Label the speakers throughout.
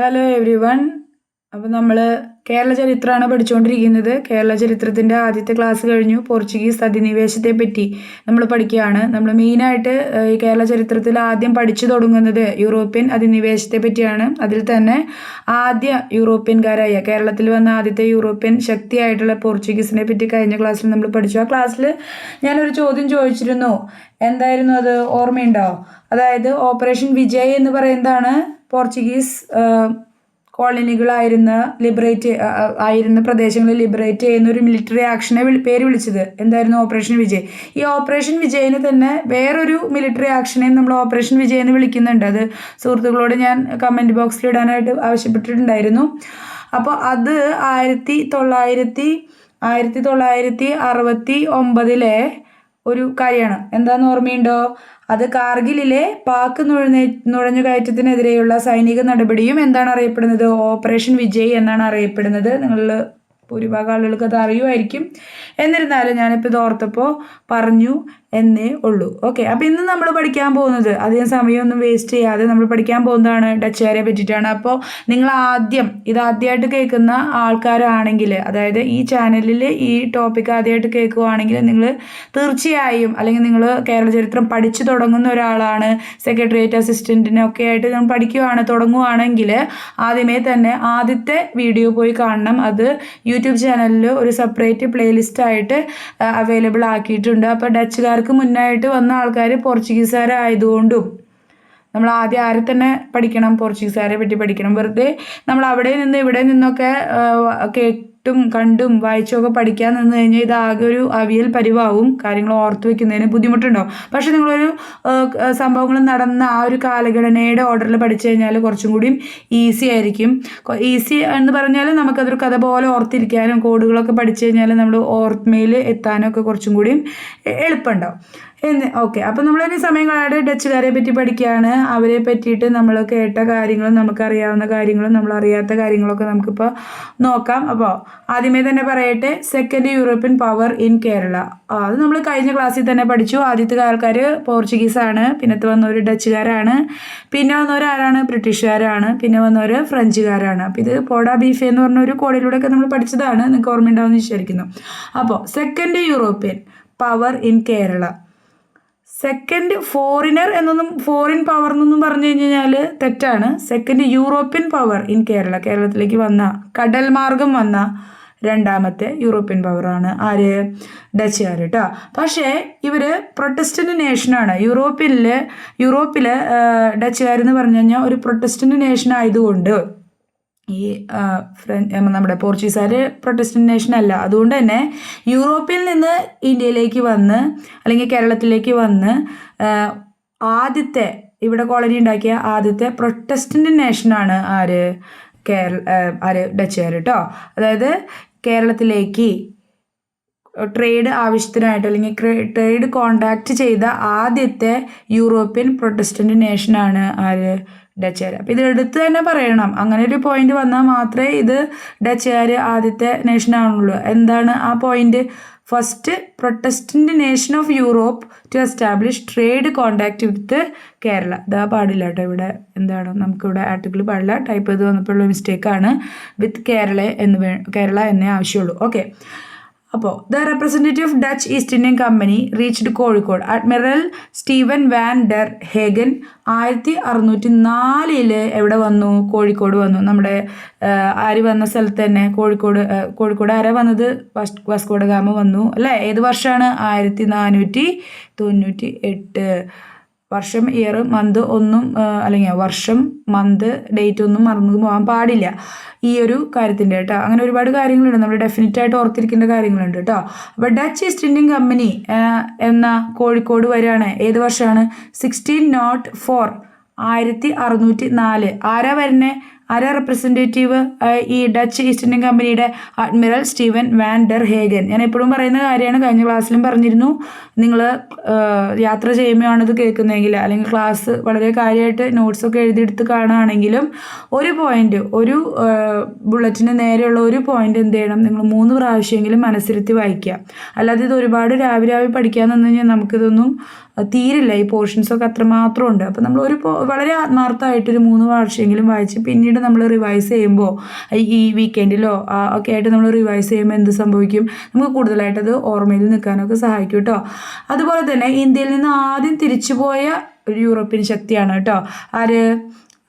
Speaker 1: Hello every one അപ്പോൾ നമ്മൾ കേരള ചരിത്രമാണ് പഠിച്ചുകൊണ്ടിരിക്കുന്നത് കേരള ചരിത്രത്തിന്റെ ആദ്യത്തെ ക്ലാസ് കഴിഞ്ഞു. പോർച്ചുഗീസ് അധിനിവേശത്തെ പറ്റി നമ്മൾ പഠിക്കുകയാണ്. നമ്മൾ മെയിനായിട്ട് ഈ കേരള ചരിത്രത്തിൽ ആദ്യം പഠിച്ചു തുടങ്ങുന്നത് യൂറോപ്യൻ അധിനിവേശത്തെ പറ്റിയാണ്. അതിൽ തന്നെ ആദ്യ യൂറോപ്യൻകാരായ കേരളത്തിൽ വന്ന ആദ്യത്തെ യൂറോപ്യൻ ശക്തിയായിട്ടുള്ള പോർച്ചുഗീസിനെ പറ്റി കഴിഞ്ഞ ക്ലാസ്സിൽ നമ്മൾ പഠിച്ചു. ആ ക്ലാസ്സിൽ ഞാനൊരു ചോദ്യം ചോദിച്ചിരുന്നു. എന്തായിരുന്നു അത്? ഓർമ്മയുണ്ടോ? അതായത് ഓപ്പറേഷൻ വിജയ് എന്ന് പറയുന്നതാണ് പോർച്ചുഗീസ് കോളനികളായിരുന്ന ലിബറേറ്റ് ആയിരുന്ന പ്രദേശങ്ങളെ ലിബറേറ്റ് ചെയ്യുന്ന ഒരു മിലിറ്ററി ആക്ഷനെ പേര് വിളിച്ചത്. എന്തായിരുന്നു ഓപ്പറേഷൻ വിജയ്? ഈ ഓപ്പറേഷൻ വിജയിന് തന്നെ വേറൊരു മിലിറ്ററി ആക്ഷനെയും നമ്മൾ ഓപ്പറേഷൻ വിജയ് എന്ന് വിളിക്കുന്നുണ്ട്. അത് സുഹൃത്തുക്കളോട് ഞാൻ കമന്റ് ബോക്സിൽ ഇടാനായിട്ട് ആവശ്യപ്പെട്ടിട്ടുണ്ടായിരുന്നു. അപ്പോൾ അത് ആയിരത്തി തൊള്ളായിരത്തി ആയിരത്തി തൊള്ളായിരത്തി അറുപത്തി ഒമ്പതിലെ ഒരു കാര്യമാണ്. എന്താന്ന് ഓർമ്മയുണ്ടോ? അത് കാർഗിലിലെ പാക്ക് നുഴഞ്ഞ നുഴഞ്ഞുകയറ്റത്തിനെതിരെയുള്ള സൈനിക നടപടിയും എന്താണ് അറിയപ്പെടുന്നത്? ഓപ്പറേഷൻ വിജയ് എന്നാണ് അറിയപ്പെടുന്നത്. നിങ്ങൾ ഭൂരിഭാഗം ആളുകൾക്ക് അത് അറിയുമായിരിക്കും. എന്നിരുന്നാലും ഞാനിപ്പോൾ ഇത് ഓർത്തപ്പോൾ പറഞ്ഞു എന്നേ ഉള്ളൂ. ഓക്കെ അപ്പോൾ ഇന്ന് നമ്മൾ പഠിക്കാൻ പോകുന്നത് അധികം സമയമൊന്നും വേസ്റ്റ് ചെയ്യാതെ നമ്മൾ പഠിക്കാൻ പോകുന്നതാണ് ഡച്ചുകാരെ പറ്റിയിട്ടാണ്. അപ്പോൾ നിങ്ങൾ ആദ്യം ഇത് ആദ്യമായിട്ട് കേൾക്കുന്ന ആൾക്കാരാണെങ്കിൽ അതായത് ഈ ചാനലിൽ ഈ ടോപ്പിക്ക് ആദ്യമായിട്ട് കേൾക്കുകയാണെങ്കിൽ നിങ്ങൾ തീർച്ചയായും അല്ലെങ്കിൽ നിങ്ങൾ കേരള ചരിത്രം പഠിച്ചു തുടങ്ങുന്ന ഒരാളാണ്. സെക്രട്ടേറിയറ്റ് അസിസ്റ്റന്റിനൊക്കെ ആയിട്ട് നിങ്ങൾ പഠിക്കുകയാണ് തുടങ്ങുകയാണെങ്കിൽ ആദ്യമേ തന്നെ ആദ്യത്തെ വീഡിയോ പോയി കാണണം. അത് യൂട്യൂബ് ചാനലിൽ ഒരു സെപ്പറേറ്റ് പ്ലേലിസ്റ്റ് ആയിട്ട് അവൈലബിൾ ആക്കിയിട്ടുണ്ട്. അപ്പോൾ ഡച്ചുകാർക്ക് മുന്നായിട്ട് വന്ന ആൾക്കാർ പോർച്ചുഗീസുകാരായതുകൊണ്ടും നമ്മൾ ആദ്യം ആരെ തന്നെ പഠിക്കണം പോർച്ചുഗീസുകാരെ പറ്റി പഠിക്കണം. വെറുതെ നമ്മൾ അവിടെ നിന്ന് ഇവിടെ നിന്നൊക്കെ കേട്ടും കണ്ടും വായിച്ചുമൊക്കെ പഠിക്കാൻ നിന്ന് കഴിഞ്ഞാൽ ഇത് ആകെ ഒരു അവിയൽ പരിവാവും. കാര്യങ്ങൾ ഓർത്ത് വെക്കുന്നതിന് ബുദ്ധിമുട്ടുണ്ടാവും. പക്ഷെ നിങ്ങളൊരു സംഭവങ്ങൾ നടന്ന ആ ഒരു കാലഘടനയുടെ ഓർഡറിൽ പഠിച്ചു കഴിഞ്ഞാൽ കുറച്ചും കൂടിയും ഈസി ആയിരിക്കും. ഈസി എന്ന് പറഞ്ഞാൽ നമുക്കതൊരു കഥ പോലെ ഓർത്തിരിക്കാനും കോഡുകളൊക്കെ പഠിച്ചു കഴിഞ്ഞാൽ നമ്മൾ ഓർമ്മയിൽ എത്താനും ഒക്കെ കുറച്ചും കൂടിയും എളുപ്പമുണ്ടാവും. എന്ന്. ഓക്കെ അപ്പോൾ നമ്മളിനി സമയം കളയാതെ ഡച്ചുകാരെ പറ്റി പഠിക്കുകയാണ്. അവരെ പറ്റിയിട്ട് നമ്മൾ കേട്ട കാര്യങ്ങളും നമുക്കറിയാവുന്ന കാര്യങ്ങളും നമ്മൾ അറിയാത്ത കാര്യങ്ങളൊക്കെ നമുക്കിപ്പോൾ നോക്കാം. അപ്പോൾ ആദ്യമേ തന്നെ പറയട്ടെ second European power in Kerala അത് നമ്മൾ കഴിഞ്ഞ ക്ലാസ്സിൽ തന്നെ പഠിച്ചു. ആദ്യത്തെ ആൾക്കാർ പോർച്ചുഗീസാണ് പിന്നത്തെ വന്നവർ ഡച്ചുകാരാണ് പിന്നെ വന്നവർ ആരാണ്? ബ്രിട്ടീഷുകാരാണ് പിന്നെ വന്നവർ ഫ്രഞ്ചുകാരാണ് അപ്പോൾ ഇത് പോഡ ബീഫ് എന്ന് പറഞ്ഞ ഒരു കോഡിലൂടെയൊക്കെ നമ്മൾ പഠിച്ചതാണ്. നിങ്ങൾക്ക് ഓർമ്മയുണ്ടാവുമെന്ന് വിചാരിക്കുന്നു. അപ്പോൾ second European power in Kerala second foreigner എന്നൊന്നും ഫോറിൻ പവർ എന്നൊന്നും പറഞ്ഞു കഴിഞ്ഞാൽ തെറ്റാണ്. Second European power in Kerala കേരളത്തിലേക്ക് വന്ന കടൽ മാർഗം വന്ന രണ്ടാമത്തെ യൂറോപ്യൻ പവറാണ് ആര്? ഡച്ചുകാർ കേട്ടോ പക്ഷേ ഇവർ പ്രൊട്ടസ്റ്റന്റ് നേഷനാണ് യൂറോപ്പിൽ യൂറോപ്പിൽ ഡച്ചുകാരെന്ന് പറഞ്ഞു കഴിഞ്ഞാൽ ഒരു പ്രൊട്ടസ്റ്റന്റ് നേഷൻ ആയതുകൊണ്ട് ഈ നമ്മുടെ പോർച്ചുഗീസുകാർ പ്രൊട്ടസ്റ്റന്റ് നേഷൻ അല്ല. അതുകൊണ്ട് തന്നെ യൂറോപ്പിൽ നിന്ന് ഇന്ത്യയിലേക്ക് വന്ന് അല്ലെങ്കിൽ കേരളത്തിലേക്ക് വന്ന് ആദ്യത്തെ ഇവിടെ കോളനി ഉണ്ടാക്കിയ ആദ്യത്തെ പ്രൊട്ടസ്റ്റന്റ് നേഷനാണ് ആര്? കേരള ആര്? ഡച്ചുകാർ കേട്ടോ അതായത് കേരളത്തിലേക്ക് ട്രേഡ് ആവശ്യത്തിനായിട്ട് അല്ലെങ്കിൽ ട്രേഡ് കോണ്ടാക്ട് ചെയ്ത ആദ്യത്തെ യൂറോപ്യൻ പ്രൊട്ടസ്റ്റന്റ് നേഷനാണ് ആര്? ഡച്ചുകാർ അപ്പോൾ ഇത് എടുത്ത് തന്നെ പറയണം. അങ്ങനെ ഒരു പോയിന്റ് വന്നാൽ മാത്രമേ ഇത് ഡച്ചുകാർ ആദ്യത്തെ നേഷൻ നേഷനാണുള്ളൂ എന്താണ് ആ point first Protestant nation of Europe to establish trade contact with Kerala ഇതാ പാടില്ല കേട്ടോ ഇവിടെ. എന്താണ്? നമുക്കിവിടെ ആർട്ടിക്കിൾ പാടില്ല. ടൈപ്പ് ചെയ്ത് വന്നപ്പോഴുള്ള മിസ്റ്റേക്കാണ് വിത്ത് കേരള എന്ന് വേ കേരള എന്നേ ആവശ്യമുള്ളൂ. ഓക്കെ അപ്പോൾ the representative Dutch East Indian company reached Kozhikode. Admiral Steven van der Hagen ആയിരത്തി അറുന്നൂറ്റി നാലിൽ എവിടെ വന്നു? കോഴിക്കോട് വന്നു. നമ്മുടെ ആര് വന്ന സ്ഥലത്ത് തന്നെ? കോഴിക്കോട് കോഴിക്കോട് ആരാ വന്നത്? വാസ്കോഡ ഗാമ വന്നു. അല്ലേ? ഏത് വർഷമാണ്? ആയിരത്തി നാനൂറ്റി തൊണ്ണൂറ്റി എട്ട് വർഷം ഇയർ മന്ത് ഒന്നും അല്ലെങ്കിൽ വർഷം മന്ത് ഡേറ്റ് ഒന്നും മറന്നു പോകാൻ പാടില്ല. ഈ ഒരു കാര്യത്തിന്റെ കേട്ടോ. അങ്ങനെ ഒരുപാട് കാര്യങ്ങളുണ്ട്. നമ്മൾ ഡെഫിനറ്റ് ആയിട്ട് ഓർത്തിരിക്കേണ്ട കാര്യങ്ങളുണ്ട് കേട്ടോ. അപ്പോൾ ഡച്ച് ഈസ്റ്റ് ഇന്ത്യൻ കമ്പനി എന്ന കോഴിക്കോട് വരികയാണ് ഏത് വർഷമാണ്? സിക്സ്റ്റീൻ നോട്ട് ഫോർ ആയിരത്തി അറുന്നൂറ്റി നാല്. ആരാ വരുന്നത് ആരാ റെപ്രസെന്റേറ്റീവ് ഈ ഡച്ച് ഈസ്റ്റ് ഇന്ത്യൻ കമ്പനിയുടെ അഡ്മിറൽ സ്റ്റീവൻ വാൻ ഹേഗൻ. ഞാൻ എപ്പോഴും പറയുന്ന കാര്യമാണ് കഴിഞ്ഞ ക്ലാസ്സിലും പറഞ്ഞിരുന്നു. നിങ്ങൾ യാത്ര ചെയ്യുമ്പോഴാണ് ഇത് കേൾക്കുന്നതെങ്കിൽ അല്ലെങ്കിൽ ക്ലാസ് വളരെ കാര്യമായിട്ട് നോട്ട്സൊക്കെ എഴുതിയെടുത്ത് കാണുകയാണെങ്കിലും ഒരു പോയിന്റ് ഒരു ബുള്ളറ്റിന് നേരെയുള്ള ഒരു പോയിന്റ് എന്ത് ചെയ്യണം? നിങ്ങൾ മൂന്ന് പ്രാവശ്യമെങ്കിലും മനസ്സിരുത്തി വായിക്കുക. അല്ലാതെ ഇത് ഒരുപാട് രാവിലെ രാവിലെ പഠിക്കാൻ നിന്ന് കഴിഞ്ഞാൽ നമുക്കിതൊന്നും തീരില്ല. ഈ പോർഷൻസൊക്കെ അത്രമാത്രം ഉണ്ട് അപ്പോൾ നമ്മൾ ഒരു വളരെ ആത്മാർത്ഥമായിട്ടൊരു മൂന്ന് പ്രാവശ്യമെങ്കിലും വായിച്ച് പിന്നീട് വീണ്ടും നമ്മൾ റിവൈസ് ചെയ്യുമ്പോൾ ഈ വീക്കെൻഡിലോ ഒക്കെ ആയിട്ട് നമ്മൾ റിവൈസ് ചെയ്യുമ്പോൾ എന്ത് സംഭവിക്കും? നമുക്ക് കൂടുതലായിട്ട് അത് ഓർമ്മയിൽ നിൽക്കാനൊക്കെ സഹായിക്കും കേട്ടോ അതുപോലെ തന്നെ ഇന്ത്യയിൽ നിന്ന് ആദ്യം തിരിച്ചുപോയ ഒരു യൂറോപ്യൻ ശക്തിയാണ് കേട്ടോ ആര്?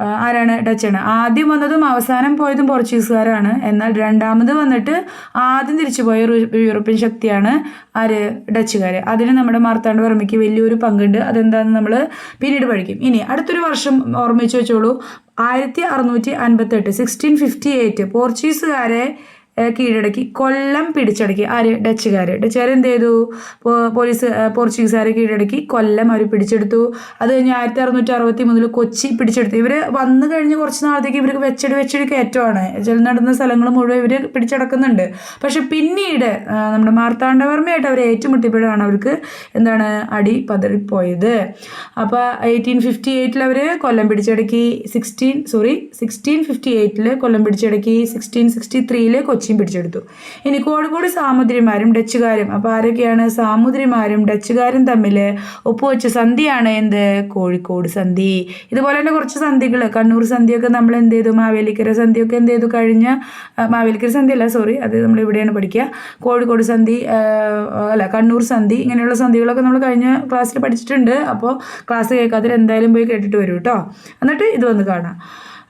Speaker 1: ആരാണ്? ഡച്ചാണ് ആദ്യം വന്നതും അവസാനം പോയതും പോർച്ചുഗീസുകാരാണ്. എന്നാൽ രണ്ടാമത് വന്നിട്ട് ആദ്യം തിരിച്ചു പോയ യൂറോപ്യൻ ശക്തിയാണ് ആര്? ഡച്ചുകാർ അതിന് നമ്മുടെ മാർത്താണ്ഡ വർമ്മയ്ക്ക് വലിയൊരു പങ്കുണ്ട്. അതെന്താണെന്ന് നമ്മൾ പിന്നീട് പഠിക്കും. ഇനി അടുത്തൊരു വർഷം ഓർമ്മിച്ച് വെച്ചോളൂ. ആയിരത്തി അറുന്നൂറ്റി അൻപത്തെട്ട് സിക്സ്റ്റീൻ ഫിഫ്റ്റി എയ്റ്റ് പോർച്ചുഗീസുകാരെ കീഴടക്കി കൊല്ലം പിടിച്ചടക്കി. ആര്? ഡച്ചുകാർ ഡച്ചുകാർ എന്ത് ചെയ്തു? പോലീസ് പോർച്ചുഗീസുകാരെ കീഴടക്കി കൊല്ലം അവർ പിടിച്ചെടുത്തു. അത് കഴിഞ്ഞ് ആയിരത്തി അറുന്നൂറ്റി അറുപത്തി മൂന്നിൽ കൊച്ചി പിടിച്ചെടുത്തു. ഇവർ വന്നു കഴിഞ്ഞ് കുറച്ച് നാളത്തേക്ക് ഇവർക്ക് വെച്ചടി വെച്ചടി കയറ്റമാണ്. ചില നടന്ന സ്ഥലങ്ങൾ മുഴുവൻ ഇവർ പിടിച്ചടക്കുന്നുണ്ട്. പക്ഷെ പിന്നീട് നമ്മുടെ മാർത്താണ്ഡവർമ്മയായിട്ട് അവർ ഏറ്റുമുട്ടിയപ്പോഴാണ് അവർക്ക് എന്താണ് അടി പതറിപ്പോയത്. അപ്പോൾ എയ്റ്റീൻ ഫിഫ്റ്റി എയ്റ്റിൽ അവർ കൊല്ലം പിടിച്ചടക്കി. സിക്സ്റ്റീൻ സോറി സിക്സ്റ്റീൻ ഫിഫ്റ്റി എയ്റ്റിൽ കൊല്ലം പിടിച്ചടക്കി. സിക്സ്റ്റീൻ സിക്സ്റ്റി ത്രീയിൽ കൊച്ചിയും പിടിച്ചെടുത്തു. ഇനി കോഴിക്കോട് സാമുദ്രിമാരും ഡച്ചുകാരും അപ്പോൾ ആരൊക്കെയാണ്? സാമുദ്രിമാരും ഡച്ചുകാരും തമ്മിൽ ഒപ്പുവെച്ച സന്ധിയാണ് എന്ത്? കോഴിക്കോട് സന്ധി. ഇതുപോലെ തന്നെ കുറച്ച് സന്ധികൾ കണ്ണൂർ സന്ധിയൊക്കെ നമ്മൾ എന്ത് ചെയ്തു? മാവേലിക്കര സന്ധിയൊക്കെ എന്ത് ചെയ്തു? കഴിഞ്ഞ മാവേലിക്കര സന്ധി അല്ല സോറി അത് നമ്മൾ ഇവിടെയാണ് പഠിക്കുക. കോഴിക്കോട് സന്ധി അല്ല കണ്ണൂർ സന്ധി ഇങ്ങനെയുള്ള സന്ധികളൊക്കെ നമ്മൾ കഴിഞ്ഞ ക്ലാസ്സിൽ പഠിച്ചിട്ടുണ്ട്. അപ്പോൾ ക്ലാസ് കേൾക്കാത്തവർ എന്തായാലും പോയി കേട്ടിട്ട് വരും കേട്ടോ എന്നിട്ട് ഇത് വന്ന് കാണാം.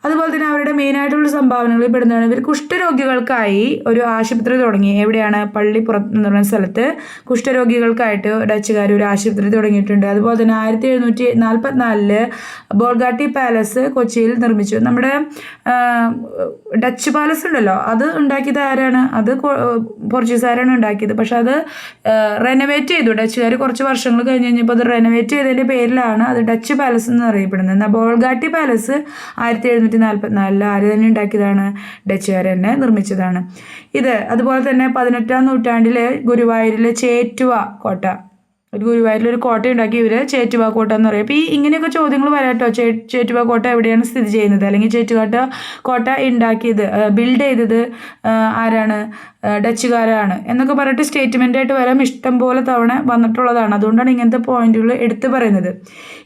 Speaker 1: അതുപോലെ തന്നെ അവരുടെ മെയിനായിട്ടുള്ള സംഭാവനകളിൽ പെടുന്നതാണ്. ഇവർ കുഷ്ഠരോഗികൾക്കായി ഒരു ആശുപത്രി തുടങ്ങി. എവിടെയാണ്? പള്ളിപ്പുറത്ത് എന്ന് പറയുന്ന സ്ഥലത്ത് കുഷ്ഠരോഗികൾക്കായിട്ട് ഡച്ചുകാർ ഒരു ആശുപത്രി തുടങ്ങിയിട്ടുണ്ട്. അതുപോലെ തന്നെ ആയിരത്തി എഴുന്നൂറ്റി നാൽപ്പത്തിനാലിൽ ബോൾഗാട്ടി പാലസ് കൊച്ചിയിൽ നിർമ്മിച്ചു. നമ്മുടെ ഡച്ച് പാലസ് ഉണ്ടല്ലോ അത് ഉണ്ടാക്കിയത് ആരാണ്? അത് പോർച്ചുഗീസുകാരാണ് ഉണ്ടാക്കിയത്. പക്ഷെ അത് റെനോവേറ്റ് ചെയ്തു. ഡച്ചുകാർ കുറച്ച് വർഷങ്ങൾ കഴിഞ്ഞ് കഴിഞ്ഞപ്പോൾ അത് റെനോവേറ്റ് ചെയ്തതിന്റെ പേരിലാണ് അത് ഡച്ച് പാലസ് എന്ന് അറിയപ്പെടുന്നത്. എന്നാൽ ബോൾഗാട്ടി പാലസ് ആയിരത്തി എഴുന്നൂറ്റി നാൽപ്പത്തിനാലിൽ ആര് തന്നെ ഉണ്ടാക്കിയതാണ് ഡച്ചുകാർ തന്നെ നിർമ്മിച്ചതാണ്. ഇത് അതുപോലെ തന്നെ പതിനെട്ടാം നൂറ്റാണ്ടിലെ ഗുരുവായൂരിലെ ചേറ്റുവ കോട്ട. ഒരു ഗുരുവായൂരിൽ ഒരു കോട്ട ഉണ്ടാക്കി ഇവർ ചേറ്റുവ കോട്ട എന്ന് പറയും. അപ്പോൾ ഈ ഇങ്ങനെയൊക്കെ ചോദ്യങ്ങൾ വരാട്ടോ. ചേ ചേറ്റുവ കോട്ട എവിടെയാണ് സ്ഥിതി ചെയ്യുന്നത്? അല്ലെങ്കിൽ ചേറ്റുവാട്ട കോട്ട ഉണ്ടാക്കിയത് ബിൽഡ് ചെയ്തത് ആരാണ്? ഡച്ചുകാരാണ്. എന്നൊക്കെ പറഞ്ഞിട്ട് സ്റ്റേറ്റ്മെന്റ് ആയിട്ട് വരാൻ ഇഷ്ടം പോലെ തവണ വന്നിട്ടുള്ളതാണ്. അതുകൊണ്ടാണ് ഇങ്ങനത്തെ പോയിന്റുകൾ എടുത്തു പറയുന്നത്.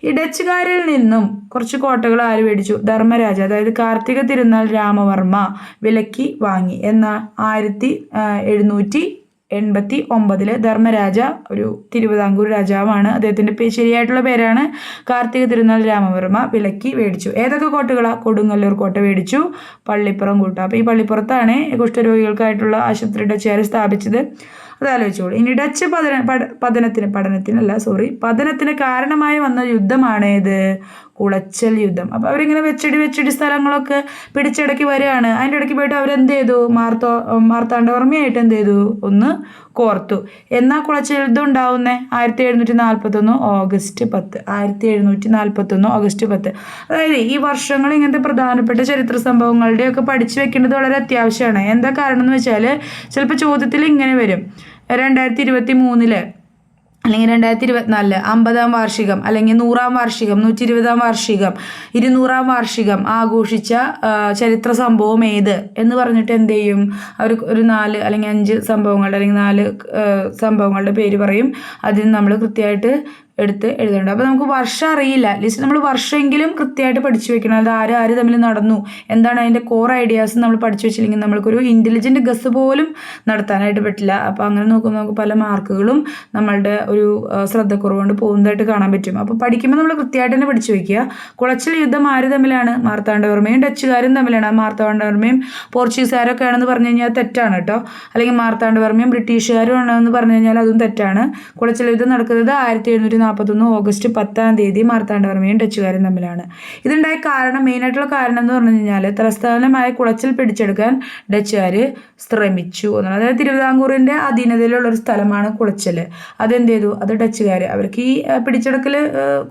Speaker 1: ഈ ഡച്ചുകാരിൽ നിന്നും കുറച്ച് കോട്ടകൾ ആര് മേടിച്ചു? ധർമ്മരാജ. അതായത് കാർത്തിക തിരുനാൾ രാമവർമ്മ വിലക്കി വാങ്ങി. എന്ന ആയിരത്തി എഴുന്നൂറ്റി എൺപത്തി ഒമ്പതിൽ ധർമ്മരാജ ഒരു തിരുവിതാംകൂർ രാജാവാണ്. അദ്ദേഹത്തിന്റെ പേ ശരിയായിട്ടുള്ള പേരാണ് കാർത്തിക തിരുനാൾ രാമവർമ്മ. വിലക്കി മേടിച്ചു. ഏതൊക്കെ കോട്ടകളാണ് കൊടുങ്ങല്ലൂർ കോട്ട മേടിച്ചു. പള്ളിപ്പുറം കൂട്ട. അപ്പോൾ ഈ പള്ളിപ്പുറത്താണ് കുഷ്ഠരോഗികൾക്കായിട്ടുള്ള ആശുപത്രിയുടെ ചെയർ സ്ഥാപിച്ചത്. അത് ആലോചിച്ചോളൂ ഇനി ഡച്ച് പതന പതനത്തിന് പഠനത്തിനല്ല സോറി പതനത്തിന് കാരണമായി വന്ന യുദ്ധമാണ് കുളച്ചൽ യുദ്ധം. അപ്പോൾ അവരിങ്ങനെ വെച്ചടി വെച്ചടി സ്ഥലങ്ങളൊക്കെ പിടിച്ചടക്കി വരികയാണ്. അതിന്റെ ഇടയ്ക്ക് പോയിട്ട് അവരെന്ത് ചെയ്തു മാർത്തോ മാർത്താണ്ഡവർമ്മയായിട്ട് എന്ത് ചെയ്തു ഒന്ന് കോർത്തു. എന്നാ കുളച്ചൽ യുദ്ധം ഉണ്ടാവുന്നേ? ആയിരത്തി എഴുന്നൂറ്റി നാൽപ്പത്തൊന്ന് ഓഗസ്റ്റ് പത്ത്. ആയിരത്തി എഴുന്നൂറ്റി നാൽപ്പത്തൊന്ന് ഓഗസ്റ്റ് പത്ത്. അതായത് ഈ വർഷങ്ങൾ ഇങ്ങനത്തെ പ്രധാനപ്പെട്ട ചരിത്ര സംഭവങ്ങളുടെയൊക്കെ പഠിച്ചു വെക്കേണ്ടത് വളരെ അത്യാവശ്യമാണ്. എന്താ കാരണം എന്ന് വെച്ചാൽ ചിലപ്പോൾ ചോദ്യത്തിൽ ഇങ്ങനെ വരും. രണ്ടായിരത്തി ഇരുപത്തി മൂന്നിൽ അല്ലെങ്കിൽ രണ്ടായിരത്തി ഇരുപത്തിനാലിൽ അമ്പതാം വാർഷികം അല്ലെങ്കിൽ നൂറാം വാർഷികം നൂറ്റി ഇരുപതാം വാർഷികം ഇരുന്നൂറാം വാർഷികം ആഘോഷിച്ച ചരിത്ര സംഭവം ഏത് എന്ന് പറഞ്ഞിട്ട് എന്ത് ചെയ്യും? അവർ ഒരു നാല് അല്ലെങ്കിൽ അഞ്ച് സംഭവങ്ങളുടെ അല്ലെങ്കിൽ നാല് സംഭവങ്ങളുടെ പേര് പറയും. അതിന് നമ്മൾ കൃത്യമായിട്ട് എടുത്ത് എഴുതേണ്ടത് അപ്പോൾ നമുക്ക് വർഷം അറിയില്ല. അറ്റ്ലീസ്റ്റ് നമ്മൾ വർഷമെങ്കിലും കൃത്യമായിട്ട് പഠിച്ചു വെക്കണം. അത് ആര് ആര് തമ്മിൽ നടന്നു? എന്താണ് അതിന്റെ കോർ ഐഡിയാസ് നമ്മൾ പഠിച്ചു വെച്ചില്ലെങ്കിൽ നമ്മൾക്കൊരു ഇന്റലിജന്റ് ഗസ് പോലും നടത്താനായിട്ട് പറ്റില്ല. അപ്പോൾ അങ്ങനെ നോക്കുമ്പോൾ നമുക്ക് പല മാർക്കുകളും നമ്മളുടെ ഒരു ശ്രദ്ധക്കുറവ് കൊണ്ട് പോകുന്നതായിട്ട് കാണാൻ പറ്റും. അപ്പോൾ പഠിക്കുമ്പോൾ നമ്മൾ കൃത്യമായിട്ട് തന്നെ പഠിച്ചു വയ്ക്കുക കുളച്ചിൽ യുദ്ധം ആര് തമ്മിലാണ്? മാർത്താണ്ഡവർമ്മയും ഡച്ചുകാരും തമ്മിലാണ്. മാർത്താണ്ഡവർമ്മയും പോർച്ചുഗീസുകാരൊക്കെ ആണെന്ന് പറഞ്ഞു കഴിഞ്ഞാൽ തെറ്റാണ് കേട്ടോ. അല്ലെങ്കിൽ മാർത്താണ്ഡവർമ്മയും ബ്രിട്ടീഷുകാരും ആണെന്ന് പറഞ്ഞു കഴിഞ്ഞാൽ അതും തെറ്റാണ്. കുളച്ചിൽ യുദ്ധം നടക്കുന്നത് ആയിരത്തി എഴുന്നൂറ്റി നാൽപ്പത്തൊന്ന് ഓഗസ്റ്റ് പത്താം തീയതി മാർത്താണ്ഡവർമ്മയും ഡച്ചുകാരും തമ്മിലാണ്. ഇതുണ്ടായ കാരണം മെയിനായിട്ടുള്ള കാരണം എന്ന് പറഞ്ഞു കഴിഞ്ഞാൽ തലസ്ഥാനമായ കുളച്ചിൽ പിടിച്ചെടുക്കാൻ ഡച്ചുകാർ ശ്രമിച്ചു എന്നാണ്. അതായത് തിരുവിതാംകൂറിന്റെ അധീനതയിലുള്ള ഒരു സ്ഥലമാണ് കുളച്ചിൽ അതെന്ത് ചെയ്തു? അത് ഡച്ചുകാർ അവർക്ക് ഈ പിടിച്ചെടുക്കൽ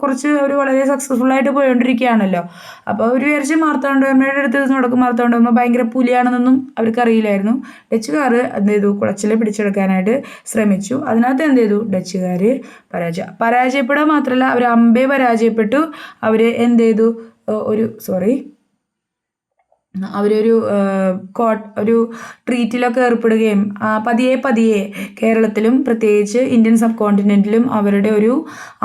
Speaker 1: കുറച്ച് അവർ വളരെ സക്സസ്ഫുൾ ആയിട്ട് പോയിക്കൊണ്ടിരിക്കുകയാണല്ലോ അപ്പോൾ അവർ വിചാരിച്ച് മാർത്താണ്ഡവർമ്മയുടെ അടുത്ത് ദിവസം നടക്കും. മാർത്താണ്ഡവർമ്മ ഭയങ്കര പുലിയാണെന്നൊന്നും അവർക്ക് അറിയില്ലായിരുന്നു ഡച്ചുകാർ എന്ത് ചെയ്തു? കുളച്ചിൽ പിടിച്ചെടുക്കാനായിട്ട് ശ്രമിച്ചു. അതിനകത്ത് എന്ത് ചെയ്തു? ഡച്ചുകാർ പരാജയ പരാജയപ്പെടുക മാത്രമല്ല അവർ അമ്പേ പരാജയപ്പെട്ടു. അവർ എന്ത് ചെയ്തു ഒരു സോറി അവരൊരു കോട്ട് ഒരു ട്രീറ്റിലൊക്കെ ഏർപ്പെടുകയും പതിയെ പതിയെ കേരളത്തിലും പ്രത്യേകിച്ച് ഇന്ത്യൻ സബ് കോണ്ടിനെന്റിലും അവരുടെ ഒരു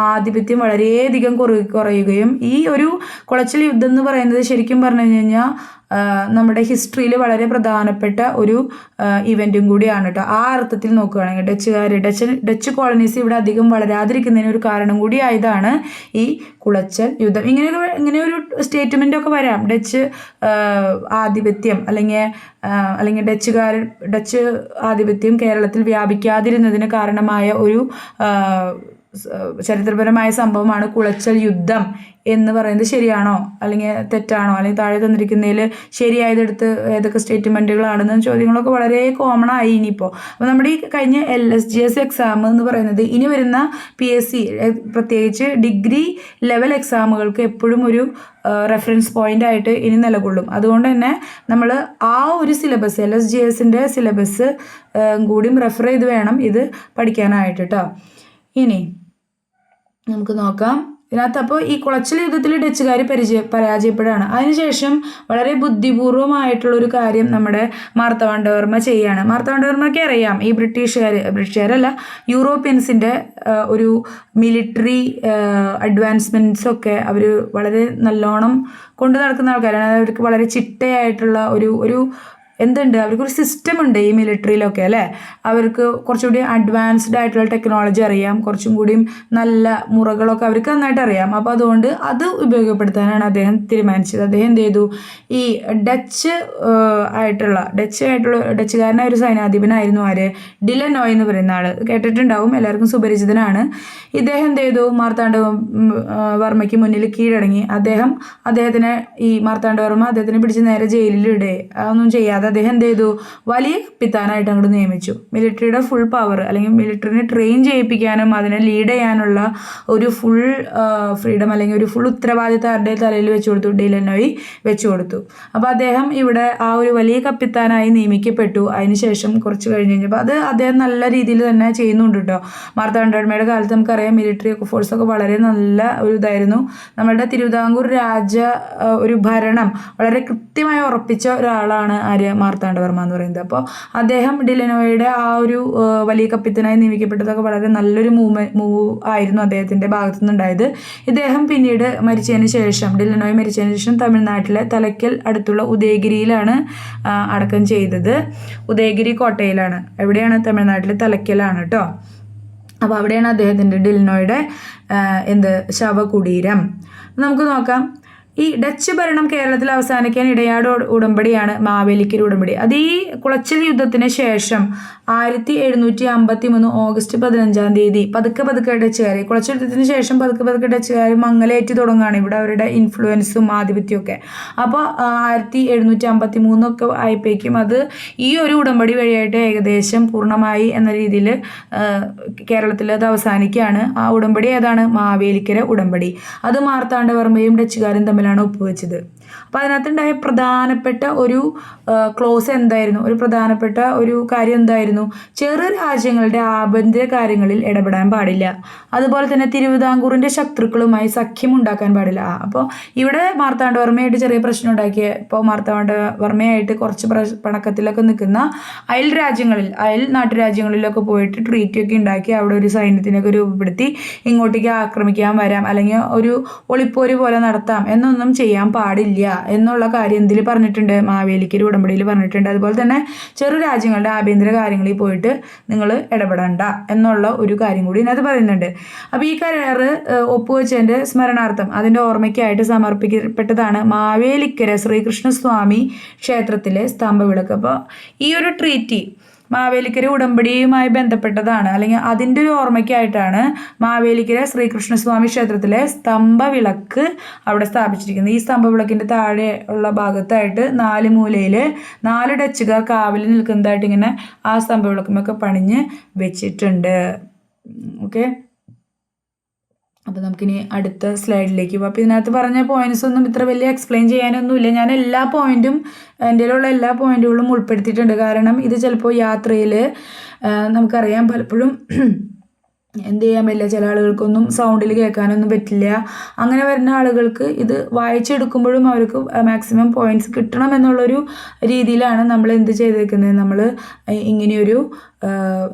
Speaker 1: ആധിപത്യം വളരെയധികം കുറ കുറയുകയും ഈ ഒരു കുളച്ചിൽ യുദ്ധം എന്ന് പറയുന്നത് ശരിക്കും പറഞ്ഞു കഴിഞ്ഞാൽ നമ്മുടെ ഹിസ്റ്ററിയിൽ വളരെ പ്രധാനപ്പെട്ട ഒരു ഇവന്റും കൂടിയാണ് കേട്ടോ ആ അർത്ഥത്തിൽ നോക്കുകയാണെങ്കിൽ ഡച്ചുകാർ ഡച്ച് ഡച്ച് കോളനീസ് ഇവിടെ അധികം വളരാതിരിക്കുന്നതിന് ഒരു കാരണം കൂടി ആയതാണ് ഈ കുളച്ചൽ യുദ്ധം. ഇങ്ങനെ ഇങ്ങനെ ഒരു സ്റ്റേറ്റ്മെന്റ് ഒക്കെ വരാം. ഡച്ച് ആധിപത്യം അല്ലെങ്കിൽ അല്ലെങ്കിൽ ഡച്ചുകാർ ഡച്ച് ആധിപത്യം കേരളത്തിൽ വ്യാപിക്കാതിരുന്നതിന് കാരണമായ ഒരു ചരിത്രപരമായ സംഭവമാണ് കുളച്ചൽ യുദ്ധം എന്ന് പറയുന്നത് ശരിയാണോ? അല്ലെങ്കിൽ തെറ്റാണോ? അല്ലെങ്കിൽ താഴെ തന്നിരിക്കുന്നതിൽ ശരിയായതെടുത്ത് ഏതൊക്കെ സ്റ്റേറ്റ്മെന്റുകളാണെന്ന ചോദ്യങ്ങളൊക്കെ വളരെ കോമൺ ആയി ഇനിയിപ്പോൾ അപ്പോൾ നമ്മുടെ ഈ കഴിഞ്ഞ L S G S exam എന്ന് പറയുന്നത് ഇനി വരുന്ന പി എസ് സി പ്രത്യേകിച്ച് ഡിഗ്രി ലെവൽ എക്സാമുകൾക്ക് എപ്പോഴും ഒരു റെഫറൻസ് പോയിന്റ് ആയിട്ട് ഇനി നിലകൊള്ളും. അതുകൊണ്ട് തന്നെ നമ്മൾ ആ ഒരു സിലബസ് എൽ എസ് ജി എസിന്റെ സിലബസ് കൂടിയും റെഫർ ചെയ്ത് വേണം ഇത് പഠിക്കാനായിട്ട് കേട്ടോ ഇനി നമുക്ക് നോക്കാം. ഇതിനകത്ത് അപ്പോൾ ഈ കുളച്ചിൽ യുദ്ധത്തിൽ ഡച്ചുകാർ പരിചയ പരാജയപ്പെടുകയാണ്. അതിനുശേഷം വളരെ ബുദ്ധിപൂർവമായിട്ടുള്ളൊരു കാര്യം നമ്മുടെ മാർത്തവാണ്ഡവർമ്മ ചെയ്യാണ്. മാർത്തവാണ്ഡവർമ്മയ്ക്ക് അറിയാം ഈ ബ്രിട്ടീഷുകാർ ബ്രിട്ടീഷുകാരല്ല യൂറോപ്യൻസിന്റെ ഒരു മിലിറ്ററി അഡ്വാൻസ്മെന്റ്സൊക്കെ അവർ വളരെ നല്ലോണം കൊണ്ടു നടക്കുന്ന ആൾക്കാരാണ്. അവർക്ക് വളരെ ചിട്ടയായിട്ടുള്ള ഒരു ഒരു എന്തുണ്ട്? അവർക്കൊരു സിസ്റ്റം ഉണ്ട് ഈ മിലിറ്ററിയിലൊക്കെ അല്ലേ? അവർക്ക് കുറച്ചുകൂടി അഡ്വാൻസ്ഡ് ആയിട്ടുള്ള ടെക്നോളജി അറിയാം. കുറച്ചും കൂടിയും നല്ല മുറകളൊക്കെ അവർക്ക് നന്നായിട്ട് അറിയാം. അപ്പോൾ അതുകൊണ്ട് അത് ഉപയോഗപ്പെടുത്താനാണ് അദ്ദേഹം തീരുമാനിച്ചത്. അദ്ദേഹം എന്ത് ചെയ്തു? ഈ ഡച്ച് ആയിട്ടുള്ള ഡച്ച് ആയിട്ടുള്ള ഡച്ചുകാരനായ ഒരു സൈനാധിപനായിരുന്നു ആര്? ഡിലനോയ് എന്ന് പറയുന്ന ആൾ കേട്ടിട്ടുണ്ടാവും? എല്ലാവർക്കും സുപരിചിതനാണ്. ഇദ്ദേഹം എന്ത് ചെയ്തു? മാർത്താണ്ഡ വർമ്മയ്ക്ക് മുന്നിൽ കീഴടങ്ങി. അദ്ദേഹം അദ്ദേഹത്തിനെ ഈ മാർത്താണ്ഡവർമ്മ അദ്ദേഹത്തിനെ പിടിച്ച് നേരെ ജയിലിലിടേ അതൊന്നും ചെയ്യാതെ അദ്ദേഹം എന്ത് ചെയ്തു? വലിയ കപ്പിത്താനായിട്ട് അങ്ങോട്ട് നിയമിച്ചു. മിലിറ്ററിയുടെ ഫുൾ പവർ അല്ലെങ്കിൽ മിലിറ്ററിനെ ട്രെയിൻ ചെയ്യിപ്പിക്കാനും അതിനെ ലീഡ് ചെയ്യാനുള്ള ഒരു ഫുൾ ഫ്രീഡം അല്ലെങ്കിൽ ഒരു ഫുൾ ഉത്തരവാദിത്തം ആരുടെ തലയിൽ വെച്ചു കൊടുത്തു ഡിലനോയി വെച്ചു കൊടുത്തു. അപ്പോൾ അദ്ദേഹം ഇവിടെ ആ ഒരു വലിയ കപ്പിത്താനായി നിയമിക്കപ്പെട്ടു. അതിനുശേഷം കുറച്ച് കഴിഞ്ഞ് കഴിഞ്ഞപ്പോൾ അത് അദ്ദേഹം നല്ല രീതിയിൽ തന്നെ ചെയ്യുന്നുണ്ട് കേട്ടോ മാർത്താണ്ഡവർമ്മയുടെ കാലത്ത് നമുക്കറിയാം മിലിറ്ററി ഫോഴ്സൊക്കെ വളരെ നല്ല ഒരു ഇതായിരുന്നു. നമ്മളുടെ തിരുവിതാംകൂർ രാജ ഒരു ഭരണം വളരെ കൃത്യമായി ഉറപ്പിച്ച ഒരാളാണ് ആര്യ മാർത്താണ്ഡവർമ്മ എന്ന് പറയുന്നത്. അപ്പോൾ അദ്ദേഹം ഡിലനോയുടെ ആ ഒരു വലിയ കപ്പിത്തനായി നിയമിക്കപ്പെട്ടതൊക്കെ വളരെ നല്ലൊരു മൂവ് മൂവ് ആയിരുന്നു അദ്ദേഹത്തിന്റെ ഭാഗത്തു നിന്നുണ്ടായത് ഇദ്ദേഹം പിന്നീട് മരിച്ചതിന് ശേഷം ഡിലനോയ് മരിച്ചതിന് ശേഷം തമിഴ്നാട്ടിലെ തലയ്ക്കൽ അടുത്തുള്ള ഉദയഗിരിയിലാണ് അടക്കം ചെയ്തത്. ഉദയഗിരി കോട്ടയിലാണ്. എവിടെയാണ്? തമിഴ്നാട്ടിലെ തലയ്ക്കലാണ് കേട്ടോ അപ്പോൾ അവിടെയാണ് അദ്ദേഹത്തിന്റെ ഡിലിനോയുടെ എന്ത്? ശവകുടീരം. നമുക്ക് നോക്കാം. ഈ ഡച്ച് ഭരണം കേരളത്തിൽ അവസാനിക്കാൻ ഇടയാട് ഉടമ്പടിയാണ് മാവേലിക്കൽ ഉടമ്പടി. അത് ഈ കുളച്ചൽ യുദ്ധത്തിന് ശേഷം ആയിരത്തി എഴുന്നൂറ്റി അമ്പത്തി മൂന്ന് ഓഗസ്റ്റ് പതിനഞ്ചാം തീയതി പതുക്കെ പതുക്കെ ഡച്ചുകാർ കുളച്ചൽ യുദ്ധത്തിന് ശേഷം പതുക്കെ പതുക്കെ ഡച്ചുകാർ മംഗലേറ്റ് തുടങ്ങുകയാണ് ഇവിടെ അവരുടെ ഇൻഫ്ലുവൻസും ആധിപത്യവും ഒക്കെ അപ്പോൾ ആയിരത്തി എഴുന്നൂറ്റി അമ്പത്തി മൂന്നൊക്കെ ആയപ്പോഴേക്കും അത് ഈ ഒരു ഉടമ്പടി വഴിയായിട്ട് ഏകദേശം പൂർണമായി എന്ന രീതിയിൽ കേരളത്തിൽ അത് അവസാനിക്കുകയാണ്. ആ ഉടമ്പടി ഏതാണ്? മാവേലിക്കര ഉടമ്പടി. അത് മാർത്താണ്ഡവർമ്മയും ഡച്ചുകാരും തമ്മിൽ തമ്മിലാണ് ഒപ്പുവെച്ചത് അപ്പോൾ അതിനകത്തുണ്ടായ പ്രധാനപ്പെട്ട ഒരു ക്ലോസ് എന്തായിരുന്നു? ഒരു പ്രധാനപ്പെട്ട ഒരു കാര്യം എന്തായിരുന്നു? ചെറു രാജ്യങ്ങളുടെ ആഭ്യന്തര കാര്യങ്ങളിൽ ഇടപെടാൻ പാടില്ല. അതുപോലെ തന്നെ തിരുവിതാംകൂറിന്റെ ശത്രുക്കളുമായി സഖ്യം ഉണ്ടാക്കാൻ പാടില്ല. അപ്പോൾ ഇവിടെ മാർത്താണ്ഡവർമ്മയായിട്ട് ചെറിയ പ്രശ്നം ഉണ്ടാക്കിയ ഇപ്പോൾ മാർത്താണ്ഡവർമ്മയായിട്ട് കുറച്ച് പണക്കത്തിലൊക്കെ നിൽക്കുന്ന അയൽ രാജ്യങ്ങളിൽ അയൽ നാട്ടുരാജ്യങ്ങളിലൊക്കെ പോയിട്ട് ട്രീറ്റി ഒക്കെ ഉണ്ടാക്കി അവിടെ ഒരു സൈന്യത്തിനൊക്കെ രൂപപ്പെടുത്തി ഇങ്ങോട്ടേക്ക് ആക്രമിക്കാൻ വരാം. അല്ലെങ്കിൽ ഒരു ഒളിപ്പോര് പോലെ നടത്താം എന്നൊന്നും ചെയ്യാൻ പാടില്ല എന്നുള്ള കാര്യം എന്തിൽ പറഞ്ഞിട്ടുണ്ട്. മാവേലിക്കർ ഉടമ്പടിയിൽ പറഞ്ഞിട്ടുണ്ട്. അതുപോലെ തന്നെ ചെറു രാജ്യങ്ങളുടെ ആഭ്യന്തര കാര്യങ്ങളിൽ പോയിട്ട് നിങ്ങൾ ഇടപെടണ്ട എന്നുള്ള ഒരു കാര്യം കൂടി ഇതിനകത്ത് പറയുന്നുണ്ട്. അപ്പോൾ ഈ കരാറ് ഒപ്പുവെച്ചതിന്റെ സ്മരണാർത്ഥം അതിന്റെ ഓർമ്മയ്ക്കായിട്ട് സമർപ്പിക്കപ്പെട്ടതാണ് മാവേലിക്കര ശ്രീകൃഷ്ണസ്വാമി ക്ഷേത്രത്തിലെ സ്തംഭവിളക്ക്. അപ്പോൾ ഈ ഒരു ട്രീറ്റി മാവേലിക്കര ഉടമ്പടിയുമായി ബന്ധപ്പെട്ടതാണ്. അല്ലെങ്കിൽ അതിന്റെ ഒരു ഓർമ്മയ്ക്കായിട്ടാണ് മാവേലിക്കര ശ്രീകൃഷ്ണസ്വാമി ക്ഷേത്രത്തിലെ സ്തംഭവിളക്ക് അവിടെ സ്ഥാപിച്ചിരിക്കുന്നത്. ഈ സ്തംഭ വിളക്കിന്റെ താഴെ ഉള്ള ഭാഗത്തായിട്ട് നാല് മൂലയിൽ നാല് ഡച്ചുകാർ കാവലിൽ നിൽക്കുന്നതായിട്ട് ഇങ്ങനെ ആ സ്തംഭവിളക്കുമൊക്കെ പണിഞ്ഞ് വെച്ചിട്ടുണ്ട്. ഓക്കെ? അപ്പോൾ നമുക്കിനി അടുത്ത സ്ലൈഡിലേക്ക് പോകാം അപ്പോൾ ഇതിനകത്ത് പറഞ്ഞ പോയിന്റ്സ് ഒന്നും ഇത്ര വലിയ എക്സ്പ്ലെയിൻ ചെയ്യാനൊന്നുമില്ല. ഞാൻ എല്ലാ പോയിന്റും എന്റെ എല്ലാ പോയിന്റുകളും ഉൾപ്പെടുത്തിയിട്ടുണ്ട്. കാരണം ഇത് ചിലപ്പോൾ യാത്രയിൽ നമുക്കറിയാം പലപ്പോഴും എന്ത് ചെയ്യാൻ പറ്റില്ല. ചില ആളുകൾക്കൊന്നും സൗണ്ടിൽ കേൾക്കാനൊന്നും പറ്റില്ല. അങ്ങനെ വരുന്ന ആളുകൾക്ക് ഇത് വായിച്ചെടുക്കുമ്പോഴും അവർക്ക് മാക്സിമം പോയിന്റ്സ് കിട്ടണം എന്നുള്ളൊരു രീതിയിലാണ് നമ്മൾ എന്ത് ചെയ്തേക്കുന്നത്. നമ്മൾ ഇങ്ങനെയൊരു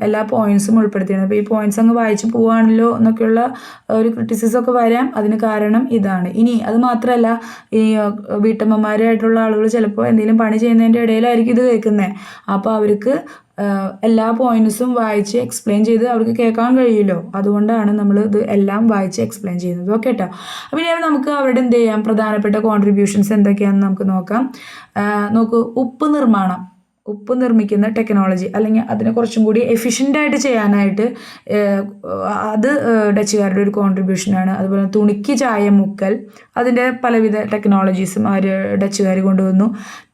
Speaker 1: എല്ലാ പോയിന്റ്സും ഉൾപ്പെടുത്തിയിരുന്നത് അപ്പോൾ ഈ പോയിന്റ്സ് അങ്ങ് വായിച്ച് പോവാണല്ലോ എന്നൊക്കെയുള്ള ഒരു ക്രിറ്റിസിസം ഒക്കെ വരാം. അതിന് കാരണം ഇതാണ്. ഇനി അത് മാത്രമല്ല ഈ വീട്ടമ്മമാരായിട്ടുള്ള ആളുകൾ ചിലപ്പോൾ എന്തെങ്കിലും പണി ചെയ്യുന്നതിന്റെ ഇടയിലായിരിക്കും ഇത് കേൾക്കുന്നത് അപ്പോൾ അവർക്ക് എല്ലാ പോയിന്റ്സും വായിച്ച് എക്സ്പ്ലെയിൻ ചെയ്ത് അവർക്ക് കേൾക്കാൻ കഴിയുമല്ലോ. അതുകൊണ്ടാണ് നമ്മൾ ഇത് എല്ലാം വായിച്ച് എക്സ്പ്ലെയിൻ ചെയ്യുന്നത്. ഓക്കെ കേട്ടോ അപ്പോൾ ഇനി നമുക്ക് അവരുടെ എന്ത് ചെയ്യാം? പ്രധാനപ്പെട്ട കോൺട്രിബ്യൂഷൻസ് എന്തൊക്കെയാണെന്ന് നമുക്ക് നോക്കാം. നോക്കൂ ഉപ്പ് നിർമ്മാണം. ഉപ്പ് നിർമ്മിക്കുന്ന ടെക്നോളജി അല്ലെങ്കിൽ അതിനെ കുറച്ചും കൂടി എഫിഷ്യന്റ് ആയിട്ട് ചെയ്യാനായിട്ട് അത് ഡച്ചുകാരുടെ ഒരു കോൺട്രിബ്യൂഷനാണ് അതുപോലെ തുണിക്ക് ചായ മുക്കൽ അതിന്റെ പലവിധ ടെക്നോളജീസും അവർ ഡച്ചുകാർ കൊണ്ടുവന്നു.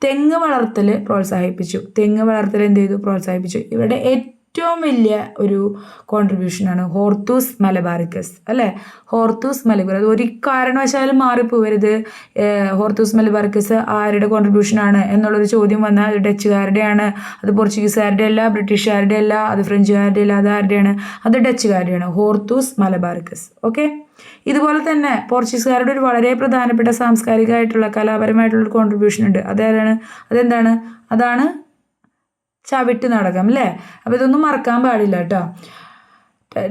Speaker 1: തെങ്ങ് വളർത്തൽ പ്രോത്സാഹിപ്പിച്ചു. തെങ്ങ് വളർത്തൽ എന്ത് ചെയ്തു? പ്രോത്സാഹിപ്പിച്ചു. ഇവരുടെ ഏറ്റവും വലിയ ഒരു കോൺട്രിബ്യൂഷനാണ് ഹോർത്തൂസ് മലബാറിക്കസ് അല്ലേ? ഹോർത്തൂസ് മലബാർ അത് ഒരു കാരണവശാലും മാറിപ്പോവരുത്. ഹോർത്തൂസ് മലബാറിക്കസ് ആരുടെ കോൺട്രിബ്യൂഷനാണ് എന്നുള്ളൊരു ചോദ്യം വന്നാൽ അത് ഡച്ചുകാരുടെയാണ് അത് പോർച്ചുഗീസുകാരുടെ അല്ല ബ്രിട്ടീഷുകാരുടെ അല്ല അത് ഫ്രഞ്ചുകാരുടെ അല്ല അത് ആരുടെയാണ്? അത് ഡച്ചുകാരുടെയാണ് ഹോർത്തൂസ് മലബാറിക്കസ്. ഓക്കെ? ഇതുപോലെ തന്നെ പോർച്ചുഗീസുകാരുടെ ഒരു വളരെ പ്രധാനപ്പെട്ട സാംസ്കാരികമായിട്ടുള്ള കലാപരമായിട്ടുള്ള കോൺട്രിബ്യൂഷൻ ഉണ്ട്. അതാരാണ് അതെന്താണ്? അതാണ് ചവിട്ട് നടക്കാം അല്ലേ? അപ്പോൾ ഇതൊന്നും മറക്കാൻ പാടില്ല കേട്ടോ.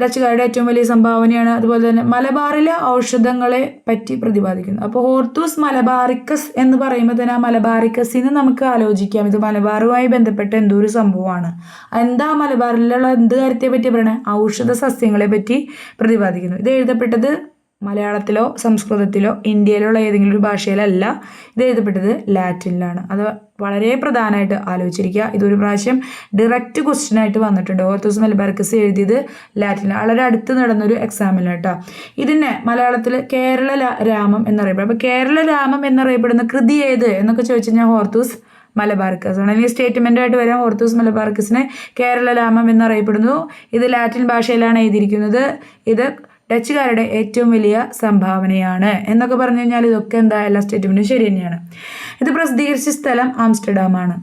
Speaker 1: ഡച്ചുകാരുടെ ഏറ്റവും വലിയ സംഭാവനയാണ് അതുപോലെ തന്നെ മലബാറിലെ ഔഷധങ്ങളെ പറ്റി പ്രതിപാദിക്കുന്നു. അപ്പോൾ ഹോർത്തൂസ് മലബാറിക്കസ് എന്ന് പറയുമ്പോൾ തന്നെ ആ മലബാറിക്കസിന് നമുക്ക് ആലോചിക്കാം. ഇത് മലബാറുമായി ബന്ധപ്പെട്ട എന്തോ ഒരു സംഭവമാണ്? എന്താ മലബാറിലുള്ള എന്ത് കാര്യത്തെ പറ്റി പറയണേ? ഔഷധ സസ്യങ്ങളെ പറ്റി പ്രതിപാദിക്കുന്നു. ഇത് എഴുതപ്പെട്ടത് മലയാളത്തിലോ സംസ്കൃതത്തിലോ ഇന്ത്യയിലുള്ള ഏതെങ്കിലും ഒരു ഭാഷയിലല്ല ഇത് എഴുതപ്പെട്ടത് ലാറ്റിനിലാണ്. അത് വളരെ പ്രധാനമായിട്ട് ആലോചിച്ചിരിക്കുക. ഇതൊരു പ്രാവശ്യം ഡയറക്റ്റ് ക്വസ്റ്റ്യൻ ആയിട്ട് വന്നിട്ടുണ്ട്. ഓർത്തോസ് മെൽബർക്കസ് എഴുതിയത് ലാറ്റിൻ വളരെ അടുത്ത് നടന്നൊരു എക്സാമിലാണ് കേട്ടോ ഇതിനെ മലയാളത്തിൽ കേരള രാമം എന്നറിയപ്പെടും. അപ്പോൾ കേരള രാമം എന്നറിയപ്പെടുന്ന കൃതി ഏത് എന്നൊക്കെ ചോദിച്ചു കഴിഞ്ഞാൽ ഹോർത്തൂസ് മലബാർക്കസ് ആണ്. അല്ലെങ്കിൽ സ്റ്റേറ്റ്മെന്റ് ആയിട്ട് വരാം. ഓർത്തൂസ് മലബാർക്കസിനെ കേരള രാമം എന്നറിയപ്പെടുന്നു. ഇത് ലാറ്റിൻ ഭാഷയിലാണ് എഴുതിയിരിക്കുന്നത്. ഇത് ഡച്ചുകാരുടെ ഏറ്റവും വലിയ സംഭാവനയാണ്. എന്നൊക്കെ പറഞ്ഞു കഴിഞ്ഞാൽ ഇതൊക്കെ എന്താ എല്ലാ സ്റ്റേറ്റ്മെന്റും ശരി തന്നെയാണ്. ഇത് പ്രസിദ്ധീകരിച്ച സ്ഥലം ആംസ്റ്റർഡാമാണ്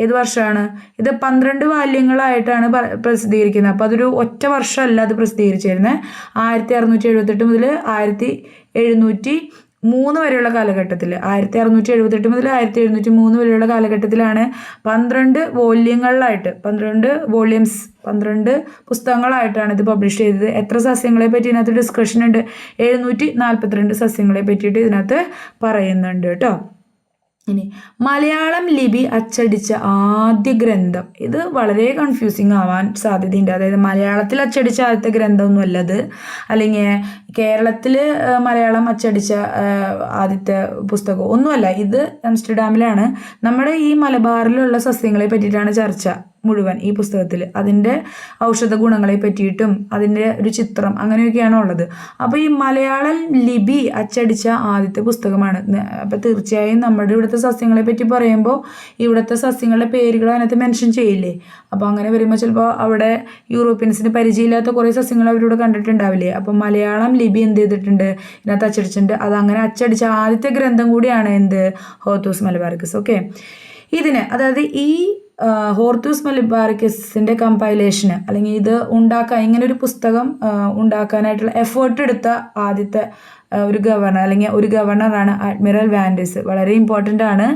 Speaker 1: ഏത് വർഷമാണ്? ഇത് പന്ത്രണ്ട് വാല്യങ്ങളായിട്ടാണ് പ- പ്രസിദ്ധീകരിക്കുന്നത്. അപ്പോൾ അതൊരു ഒറ്റ വർഷമല്ല അത് പ്രസിദ്ധീകരിച്ചിരുന്നത്. ആയിരത്തി അറുന്നൂറ്റി എഴുപത്തെട്ട് മുതൽ ആയിരത്തി എഴുന്നൂറ്റി മൂന്ന് വരെയുള്ള കാലഘട്ടത്തിൽ ആയിരത്തി അറുന്നൂറ്റി എഴുപത്തെട്ട് മുതൽ ആയിരത്തി എഴുന്നൂറ്റി മൂന്ന് വരെയുള്ള കാലഘട്ടത്തിലാണ് പന്ത്രണ്ട് വോള്യങ്ങളിലായിട്ട് പന്ത്രണ്ട് വോള്യൂംസ് പന്ത്രണ്ട് പുസ്തകങ്ങളായിട്ടാണ് ഇത് പബ്ലിഷ് ചെയ്തത്. എത്ര സസ്യങ്ങളെ പറ്റി ഇതിനകത്ത് ഡിസ്കഷൻ ഉണ്ട്? എഴുന്നൂറ്റി നാൽപ്പത്തിരണ്ട് സസ്യങ്ങളെ പറ്റിയിട്ട് ഇതിനകത്ത് പറയുന്നുണ്ട് കേട്ടോ. ഇനി മലയാളം ലിപി അച്ചടിച്ച ആദ്യ ഗ്രന്ഥം. ഇത് വളരെ കൺഫ്യൂസിങ് ആവാൻ സാധ്യതയുണ്ട്. അതായത് മലയാളത്തിൽ അച്ചടിച്ച ആദ്യത്തെ ഗ്രന്ഥമൊന്നും അല്ലത് അല്ലെങ്കിൽ കേരളത്തിൽ മലയാളം അച്ചടിച്ച ആദ്യത്തെ പുസ്തകം ഒന്നുമല്ല. ഇത് ആംസ്റ്റർഡാമിലാണ്. നമ്മുടെ ഈ മലബാറിലുള്ള സസ്യങ്ങളെ പറ്റിയിട്ടാണ് ചർച്ച. മുഴുവൻ ഈ പുസ്തകത്തിൽ. അതിന്റെ ഔഷധ ഗുണങ്ങളെ പറ്റിയിട്ടും അതിന്റെ ഒരു ചിത്രം അങ്ങനെയൊക്കെയാണ് ഉള്ളത്. അപ്പോൾ ഈ മലയാളം ലിപി അച്ചടിച്ച ആദ്യത്തെ പുസ്തകമാണ്. അപ്പോൾ തീർച്ചയായും നമ്മുടെ ഇവിടുത്തെ സസ്യങ്ങളെ പറ്റി പറയുമ്പോൾ ഇവിടുത്തെ സസ്യങ്ങളുടെ പേരുകൾ അതിനകത്ത് മെൻഷൻ ചെയ്യില്ലേ? അപ്പോൾ അങ്ങനെ വരുമ്പോൾ ചിലപ്പോൾ അവിടെ യൂറോപ്യൻസിന് പരിചയമില്ലാത്ത കുറേ സസ്യങ്ങൾ അവരിവിടെ കണ്ടിട്ടുണ്ടാവില്ലേ? അപ്പോൾ മലയാളം ലിപി എന്ത് ചെയ്തിട്ടുണ്ട്? ഇതിനകത്ത് അച്ചടിച്ചിട്ടുണ്ട്. അത് അങ്ങനെ അച്ചടിച്ച ആദ്യത്തെ ഗ്രന്ഥം കൂടിയാണ് എന്ത്? Hortus Malabaricus okay? ഇതിന് അതായത് ഈ ഹോർത്തൂസ് മലിബാറിക്കസിന്റെ കമ്പൈലേഷന് അല്ലെങ്കിൽ ഇത് ഉണ്ടാക്കാൻ ഇങ്ങനെ ഒരു പുസ്തകം ഉണ്ടാക്കാനായിട്ടുള്ള എഫേർട്ട് എടുത്ത ആദ്യത്തെ ഒരു ഗവർണർ അല്ലെങ്കിൽ ഒരു ഗവർണറാണ് അഡ്മിറൽ വാൻഡിസ് വളരെ ഇമ്പോർട്ടന്റ് ആണ്.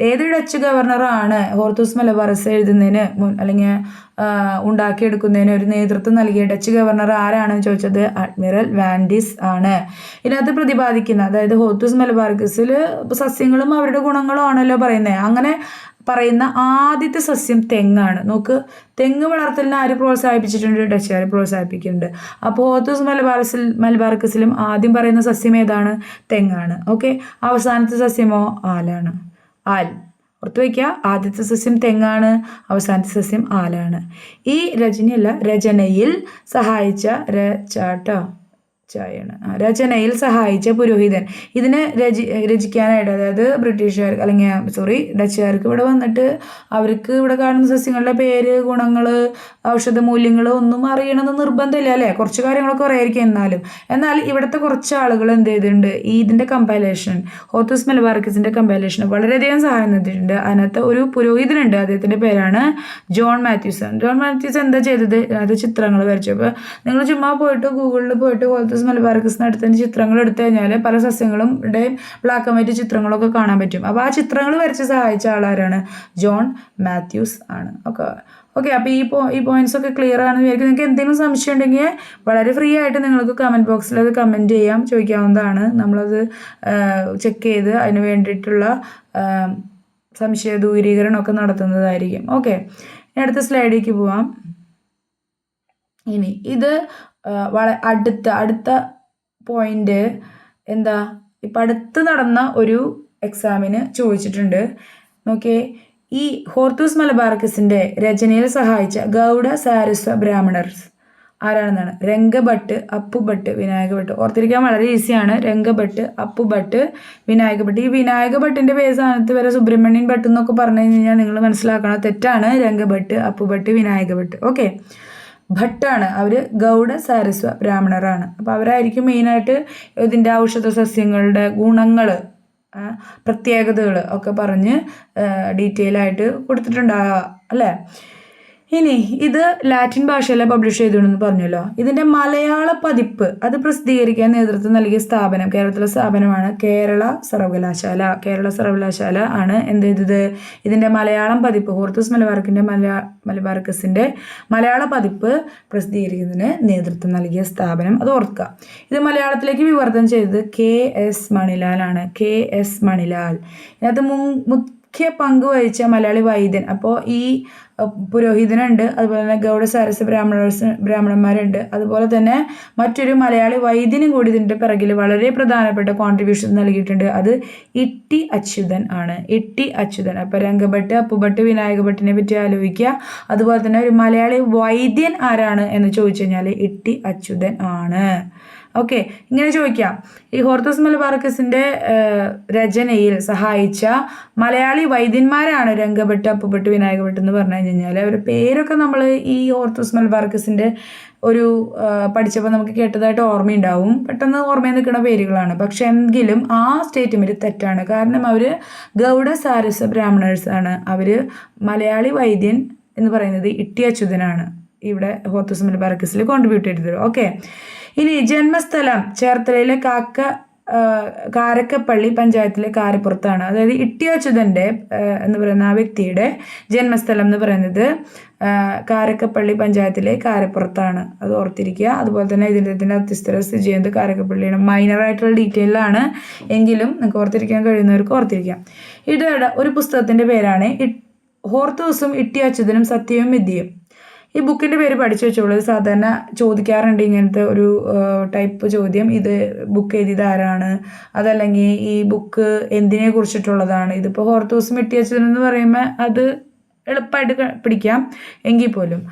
Speaker 1: ഏത് ഡച്ച് ഗവർണറാണ് ഹോർത്തൂസ് മലബാറസ് എഴുതുന്നതിന് മുൻ അല്ലെങ്കിൽ ഉണ്ടാക്കിയെടുക്കുന്നതിന് ഒരു നേതൃത്വം നൽകിയ ഡച്ച് ഗവർണർ ആരാണെന്ന് ചോദിച്ചത് അഡ്മിറൽ വാൻഡിസ് ആണ്. ഇതിനകത്ത് പ്രതിപാദിക്കുന്ന അതായത് ഹോത്തൂസ് മലബാർഗസിൽ സസ്യങ്ങളും അവരുടെ ഗുണങ്ങളും ആണല്ലോ പറയുന്നത് അങ്ങനെ പറയുന്ന ആദ്യത്തെ സസ്യം തെങ്ങാണ്. നോക്ക് തെങ്ങ് വളർത്തലിനെ ആര് പ്രോത്സാഹിപ്പിച്ചിട്ടുണ്ട്? ഡച്ചുകാർ പ്രോത്സാഹിപ്പിക്കുന്നുണ്ട്. അപ്പോൾ ഹോത്തൂസ് മലബാർസിൽ മലബാർക്കസിലും ആദ്യം പറയുന്ന സസ്യം ഏതാണ്? തെങ്ങാണ്. ഓക്കെ അവസാനത്തെ സസ്യമോ ആലാണ്. ആൽ. ഓർത്ത് വയ്ക്കുക ആദ്യത്തെ സസ്യം തെങ്ങാണ് അവസാനത്തെ സസ്യം ആലാണ്. ഈ രചനയല്ല രചനയിൽ സഹായിച്ച രചാട്ടോ. ചായയാണ്. ആ, രചനയിൽ സഹായിച്ച പുരോഹിതൻ. ഇതിനെ രചി രചിക്കാനായിട്ട് അതായത് ബ്രിട്ടീഷുകാർ അല്ലെങ്കിൽ സോറി ഡച്ചുകാർക്ക് ഇവിടെ വന്നിട്ട് അവർക്ക് ഇവിടെ കാണുന്ന സസ്യങ്ങളുടെ പേര് ഗുണങ്ങൾ ഔഷധ മൂല്യങ്ങൾ ഒന്നും അറിയണമെന്ന് നിർബന്ധമില്ല അല്ലേ? കുറച്ച് കാര്യങ്ങളൊക്കെ കുറേയായിരിക്കും എന്നാലും. എന്നാൽ ഇവിടുത്തെ കുറച്ച് ആളുകൾ എന്ത് ചെയ്തിട്ടുണ്ട്? ഈ ഇതിന്റെ കമ്പാലേഷൻ ഹോത്തസ് മെലബാർക്കിസിന്റെ കമ്പാലേഷൻ വളരെയധികം സഹായം ചെയ്തിട്ടുണ്ട് അതിനകത്ത് ഒരു പുരോഹിതനുണ്ട് അദ്ദേഹത്തിന്റെ പേരാണ് ജോൺ മാത്യൂസൺ ജോൺ മാത്യൂസ് എന്താ ചെയ്തത്? അതിനകത്ത് ചിത്രങ്ങൾ വരച്ചപ്പോൾ നിങ്ങൾ ചുമ്മാ പോയിട്ട് ഗൂഗിളിൽ പോയിട്ട് ഹോത്തൂസ് മലബാർക്കസിന് അടുത്തതിന്റെ ചിത്രങ്ങൾ എടുത്തു കഴിഞ്ഞാൽ പല സസ്യങ്ങളും ഇവിടെ ബ്ലാക്ക് ആൻഡ് വൈറ്റ് ചിത്രങ്ങളൊക്കെ കാണാൻ പറ്റും. അപ്പോൾ ആ ചിത്രങ്ങൾ വരച്ച് സഹായിച്ച ആളാരാണ്? ജോൺ മാത്യൂസ് ആണ്. ഓക്കെ ഓക്കെ അപ്പോൾ ഈ പോ ഈ പോയിന്റ്സ് ഒക്കെ ക്ലിയർ ആണെന്ന് വിചാരിക്കും നിങ്ങൾക്ക് എന്തെങ്കിലും സംശയം ഉണ്ടെങ്കിൽ വളരെ ഫ്രീ ആയിട്ട് നിങ്ങൾക്ക് കമന്റ് ബോക്സിൽ അത് കമന്റ് ചെയ്യാം. ചോദിക്കാവുന്നതാണ്. നമ്മളത് ചെക്ക് ചെയ്ത് അതിന് വേണ്ടിയിട്ടുള്ള സംശയ ദൂരീകരണമൊക്കെ നടത്തുന്നതായിരിക്കും. ഓക്കെ അടുത്ത സ്ലൈഡിലേക്ക് പോവാം. ഇനി ഇത് വള അടുത്ത അടുത്ത പോയിന്റ് എന്താ? ഇപ്പം അടുത്ത് നടന്ന ഒരു എക്സാമിന് ചോദിച്ചിട്ടുണ്ട്. നോക്കിയേ ഈ ഹോർത്തൂസ് മലബാർക്കസിന്റെ രചനയിൽ സഹായിച്ച ഗൗഡ സാരസ്വ ബ്രാഹ്മണർസ് ആരാണെന്നാണ്? രംഗഭട്ട് അപ്പുഭട്ട് വിനായകഭട്ട്. ഓർത്തിരിക്കാൻ വളരെ ഈസിയാണ് രംഗഭട്ട് അപ്പുഭട്ട് വിനായകഭട്ട്. ഈ വിനായകഭട്ടിന്റെ പേര് സ്ഥാനത്ത് വരെ സുബ്രഹ്മണ്യൻ ഭട്ട് എന്നൊക്കെ പറഞ്ഞു കഴിഞ്ഞാൽ നിങ്ങൾ മനസ്സിലാക്കണം തെറ്റാണ്. രംഗഭട്ട് അപ്പുഭട്ട് വിനായകഭട്ട്. ഓക്കെ ഭട്ടാണ്. അവർ ഗൗഡ സാരസ്വ ബ്രാഹ്മണരാണ്. അപ്പോൾ അവരായിരിക്കും മെയിനായിട്ട് ഇതിന്റെ ഔഷധ സസ്യങ്ങളുടെ ഗുണങ്ങൾ പ്രത്യേകതകൾ ഒക്കെ പറഞ്ഞ് ഡീറ്റെയിൽ ആയിട്ട് കൊടുത്തിട്ടുണ്ടാവുക അല്ലേ? ഇനി ഇത് ലാറ്റിൻ ഭാഷയിലെ പബ്ലിഷ് ചെയ്തിട്ടുണ്ടെന്ന് പറഞ്ഞല്ലോ. ഇതിന്റെ മലയാള പതിപ്പ് അത് പ്രസിദ്ധീകരിക്കാൻ നേതൃത്വം നൽകിയ സ്ഥാപനം കേരളത്തിലെ സ്ഥാപനമാണ് കേരള സർവകലാശാല. കേരള സർവകലാശാല ആണ് എന്ത് ചെയ്തത്? ഇതിന്റെ മലയാളം പതിപ്പ് ഹോർത്തൂസ് മലബാർക്കിന്റെ മലയാള മലബാർക്കസിന്റെ മലയാള പതിപ്പ് പ്രസിദ്ധീകരിക്കുന്നതിന് നേതൃത്വം നൽകിയ സ്ഥാപനം അത് ഓർക്കുക. ഇത് മലയാളത്തിലേക്ക് വിവർത്തനം ചെയ്തത് കെ എസ് മണിലാൽ ആണ് കെ എസ് മണിലാൽ. ഇതിനകത്ത് മുൻ- മുഖ്യ പങ്ക് വഹിച്ച മലയാളി വൈദ്യൻ. അപ്പോൾ ഈ പുരോഹിതനുണ്ട്. അതുപോലെ തന്നെ ഗൗഡ സാരസ് ബ്രാഹ്മണേഴ്സ് ബ്രാഹ്മണന്മാരുണ്ട്. അതുപോലെ തന്നെ മറ്റൊരു മലയാളി വൈദ്യനും കൂടി ഇതിന്റെ പിറകിൽ വളരെ പ്രധാനപ്പെട്ട കോൺട്രിബ്യൂഷൻ നൽകിയിട്ടുണ്ട്. അത് ഇട്ടി അച്യുതൻ ആണ്. ഇട്ടി അച്യുതൻ. അപ്പോൾ രംഗഭട്ട് അപ്പുഭട്ട് വിനായകഭട്ടിനെ പറ്റി ആലോചിക്കുക. അതുപോലെ തന്നെ ഒരു മലയാളി വൈദ്യൻ ആരാണ് എന്ന് ചോദിച്ചു കഴിഞ്ഞാൽ ഇട്ടി അച്യുതൻ ആണ്. ഓക്കെ ഇങ്ങനെ ചോദിക്കാം. ഈ ഹോർത്തസ് മലബാർക്കസിന്റെ രചനയിൽ സഹായിച്ച മലയാളി വൈദ്യന്മാരാണ് രംഗഭട്ട് അപ്പുപെട്ട് വിനായകഭട്ട് എന്ന് പറഞ്ഞു കഴിഞ്ഞാൽ അവരുടെ പേരൊക്കെ നമ്മൾ ഈ ഹോർത്തസ് മലബാർക്കസിന്റെ ഒരു പഠിച്ചപ്പോൾ നമുക്ക് കേട്ടതായിട്ട് ഓർമ്മയുണ്ടാവും. പെട്ടെന്ന് ഓർമ്മയിൽ നിൽക്കുന്ന പേരുകളാണ്. പക്ഷെ എങ്കിലും ആ സ്റ്റേറ്റ്മെന്റ് തെറ്റാണ്. കാരണം അവർ ഗൗഡ സാരസ ബ്രാഹ്മണേഴ്സാണ്. അവർ മലയാളി വൈദ്യൻ എന്ന് പറയുന്നത് ഇട്ടി അച്യുതനാണ് ഇവിടെ ഹോത്തൂസ് മലബാർക്കസിൽ കോൺട്രിബ്യൂട്ട് ചെയ്തത്. ഓക്കെ. ഇനി ജന്മസ്ഥലം ചേർത്തലയിലെ കാക്ക കാരക്കപ്പള്ളി പഞ്ചായത്തിലെ കാരപ്പുറത്താണ്. അതായത് ഇട്ടിയോച്ചുതന്റെ എന്ന് പറയുന്ന ആ വ്യക്തിയുടെ ജന്മസ്ഥലം എന്ന് പറയുന്നത് കാരക്കപ്പള്ളി പഞ്ചായത്തിലെ കാരപ്പുറത്താണ്. അത് ഓർത്തിരിക്കുക. അതുപോലെ തന്നെ ഇതിന്റെ ഇതിന്റെ അത്യസ്ഥല സ്ഥിതി ചെയ്യുന്നത് കാരക്കപ്പള്ളിയാണ്. മൈനറായിട്ടുള്ള ഡീറ്റെയിലാണ് എങ്കിലും നിങ്ങൾക്ക് ഓർത്തിരിക്കാൻ കഴിയുന്നവർക്ക് ഓർത്തിരിക്കാം. ഇടയുടെ ഒരു പുസ്തകത്തിന്റെ പേരാണ് ഹോർത്തൂസും ഇട്ടിയച്യുതനും സത്യവും വിദ്യയും ഈ ബുക്കിന്റെ പേര് പഠിച്ചു വെച്ചോളൂ. സാധാരണ ചോദിക്കാറുണ്ട് ഇങ്ങനത്തെ ഒരു ടൈപ്പ് ചോദ്യം. ഇത് ബുക്ക് എഴുതിയത് ആരാണ്? അതല്ലെങ്കിൽ ഈ ബുക്ക് എന്തിനെ കുറിച്ചിട്ടുള്ളതാണ്? ഇതിപ്പോൾ ഹോർത്തൂസ് മിട്ടിയച്ചൻ എന്ന് പറയുമ്പോൾ അത് എളുപ്പമായിട്ട് പിടിക്കാം. എങ്കിൽ പോലും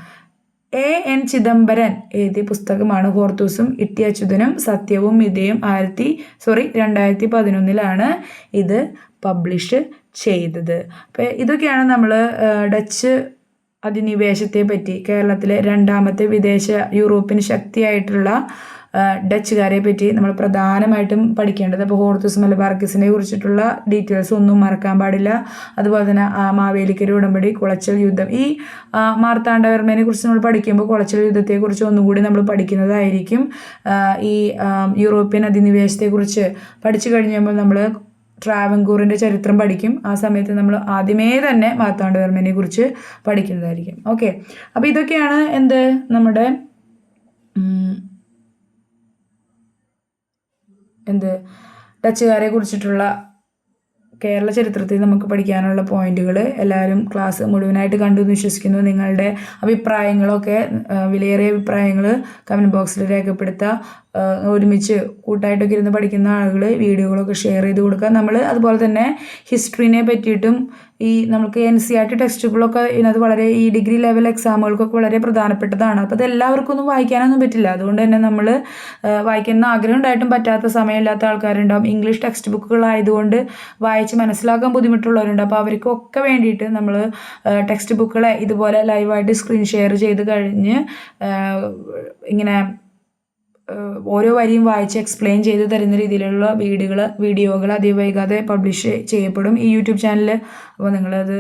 Speaker 1: എ എൻ ചിദംബരൻ എഴുതിയ പുസ്തകമാണ് ഹോർത്തൂസും ഇട്ടിയച്യുതനും സത്യവും മിതയും ആയിരത്തി സോറി രണ്ടായിരത്തി പതിനൊന്നിലാണ് ഇത് പബ്ലിഷ് ചെയ്തത്. അപ്പോൾ ഇതൊക്കെയാണ് നമ്മൾ ഡച്ച് അധിനിവേശത്തെ പറ്റി കേരളത്തിലെ രണ്ടാമത്തെ വിദേശ യൂറോപ്യൻ ശക്തിയായിട്ടുള്ള ഡച്ചുകാരെ പറ്റി നമ്മൾ പ്രധാനമായിട്ടും പഠിക്കേണ്ടത്. അപ്പോൾ ഹോർത്തൂസ് മലബാർക്കിസിനെ കുറിച്ചിട്ടുള്ള ഡീറ്റെയിൽസ് ഒന്നും മറക്കാൻ പാടില്ല. അതുപോലെ തന്നെ മാവേലിക്കര ഉടമ്പടി കുളച്ചൽ യുദ്ധം. ഈ മാർത്താണ്ഡവർമ്മേനെ കുറിച്ച് നമ്മൾ പഠിക്കുമ്പോൾ കുളച്ചൽ യുദ്ധത്തെക്കുറിച്ച് ഒന്നും കൂടി നമ്മൾ പഠിക്കുന്നതായിരിക്കും. ഈ യൂറോപ്യൻ അധിനിവേശത്തെക്കുറിച്ച് പഠിച്ചു കഴിഞ്ഞപ്പോൾ നമ്മൾ ട്രാവൻകൂറിന്റെ ചരിത്രം പഠിക്കും. ആ സമയത്ത് നമ്മൾ ആദ്യമേ തന്നെ മാർത്താണ്ഡവർമ്മനെ കുറിച്ച് പഠിക്കുന്നതായിരിക്കും. ഓക്കെ അപ്പോൾ ഇതൊക്കെയാണ് എന്ത്? നമ്മുടെ എന്ത്? ഡച്ചുകാരെ കുറിച്ചിട്ടുള്ള കേരള ചരിത്രത്തിൽ നമുക്ക് പഠിക്കാനുള്ള പോയിന്റുകൾ. എല്ലാവരും ക്ലാസ് മുഴുവനായിട്ട് കണ്ടു എന്ന് വിശ്വസിക്കുന്നു. നിങ്ങളുടെ അഭിപ്രായങ്ങളൊക്കെ വിലയേറിയ അഭിപ്രായങ്ങൾ കമന്റ് ബോക്സിൽ രേഖപ്പെടുത്തുക. ഒരുമിച്ച് കൂട്ടായിട്ടൊക്കെ ഇരുന്ന് പഠിക്കുന്ന ആളുകൾ വീഡിയോകളൊക്കെ ഷെയർ ചെയ്ത് കൊടുക്കുക. നമ്മൾ അതുപോലെ തന്നെ ഹിസ്റ്ററിനെ പറ്റിയിട്ടും ഈ നമുക്ക് എൻ സി ആർ ടി ടെക്സ്റ്റുകളൊക്കെ ഇതിനകത്ത് വളരെ ഈ ഡിഗ്രി ലെവൽ എക്സാമുകൾക്കൊക്കെ വളരെ പ്രധാനപ്പെട്ടതാണ്. അപ്പോൾ അത് എല്ലാവർക്കും ഒന്നും വായിക്കാനൊന്നും പറ്റില്ല. അതുകൊണ്ട് തന്നെ നമ്മൾ വായിക്കുന്ന ആഗ്രഹം ഉണ്ടായിട്ടും പറ്റാത്ത സമയമില്ലാത്ത ആൾക്കാരുണ്ടാവും. ഇംഗ്ലീഷ് ടെക്സ്റ്റ് ബുക്കുകളായതുകൊണ്ട് വായിച്ച് മനസ്സിലാക്കാൻ ബുദ്ധിമുട്ടുള്ളവരുണ്ട്. അപ്പോൾ അവർക്കൊക്കെ വേണ്ടിയിട്ട് നമ്മൾ ടെക്സ്റ്റ് ബുക്കുകളെ ഇതുപോലെ ലൈവായിട്ട് സ്ക്രീൻ ഷെയർ ചെയ്ത് കഴിഞ്ഞ് ഇങ്ങനെ ഓരോ വരിയും വായിച്ച് എക്സ്പ്ലെയിൻ ചെയ്ത് തരുന്ന രീതിയിലുള്ള വീഡിയോകൾ വീഡിയോകൾ അധികം വൈകാതെ പബ്ലിഷ് ചെയ്യപ്പെടും ഈ യൂട്യൂബ് ചാനൽ അപ്പോൾ നിങ്ങളത്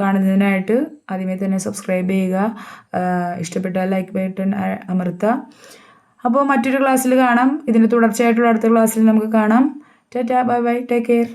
Speaker 1: കാണുന്നതിനായിട്ട് ആദ്യമേ തന്നെ സബ്സ്ക്രൈബ് ചെയ്യുക. ഇഷ്ടപ്പെട്ട ഇഷ്ടപ്പെട്ടാൽ ലൈക്ക് ബട്ടൺ അമർത്തുക. അപ്പോൾ മറ്റൊരു ക്ലാസ്സിൽ കാണാം. ഇതിന്റെ തുടർച്ചയായിട്ടുള്ള അടുത്ത ക്ലാസ്സിൽ നമുക്ക് കാണാം. Tata bye bye take care